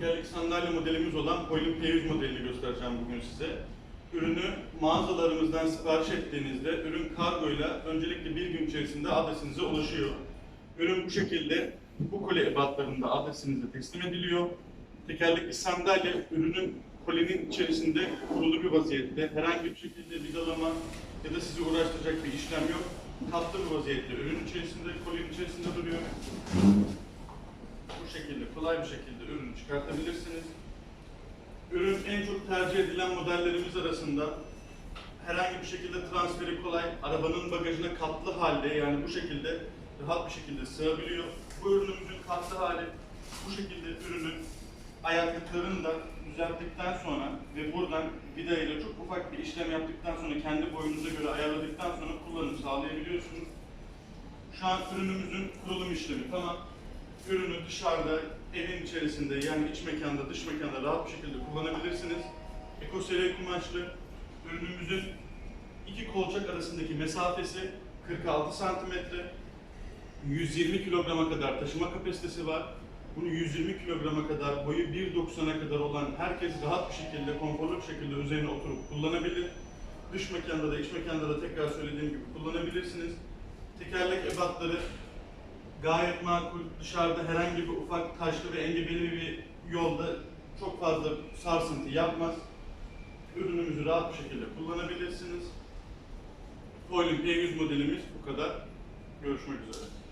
tekerlekli sandalye modelimiz olan Poilin P100 modelini göstereceğim bugün size. Ürünü mağazalarımızdan sipariş ettiğinizde ürün kargoyla öncelikle bir gün içerisinde adresinize ulaşıyor. Ürün bu şekilde bu koli ebatlarında adresinize teslim ediliyor. Tekerlekli sandalye ürünün kolinin içerisinde kurulu bir vaziyette. Herhangi bir şekilde vidalama ya da sizi uğraştıracak bir işlem yok. Katlı bir vaziyette ürün içerisinde, kolinin içerisinde duruyor. Kolay bir şekilde ürünü çıkartabilirsiniz. Ürün en çok tercih edilen modellerimiz arasında herhangi bir şekilde transferi kolay, arabanın bagajına katlı halde yani bu şekilde rahat bir şekilde sığabiliyor. Bu ürünümüzün katlı hali bu şekilde ürünün ayaklıklarını da düzelttikten sonra ve buradan vida ile çok ufak bir işlem yaptıktan sonra kendi boyunuza göre ayarladıktan sonra kullanım sağlayabiliyorsunuz. Şu an ürünümüzün kurulum işlemi tamam. Ürünü dışarıda, evin içerisinde yani iç mekanda, dış mekanda rahat bir şekilde kullanabilirsiniz. Ekoseri kumaşlı. Ürünümüzün iki kolçak arasındaki mesafesi 46 santimetre. 120 kilograma kadar taşıma kapasitesi var. Bunu 120 kilograma kadar, boyu 1.90'a kadar olan herkes rahat bir şekilde, konforlu bir şekilde üzerine oturup kullanabilir. Dış mekanda da, iç mekanda da tekrar söylediğim gibi kullanabilirsiniz. Tekerlek ebatları gayet makul. Dışarıda herhangi bir ufak taşlı ve engebeli bir yolda çok fazla sarsıntı yapmaz. Ürünümüzü rahat bir şekilde kullanabilirsiniz. Poilin P100 modelimiz bu kadar. Görüşmek üzere.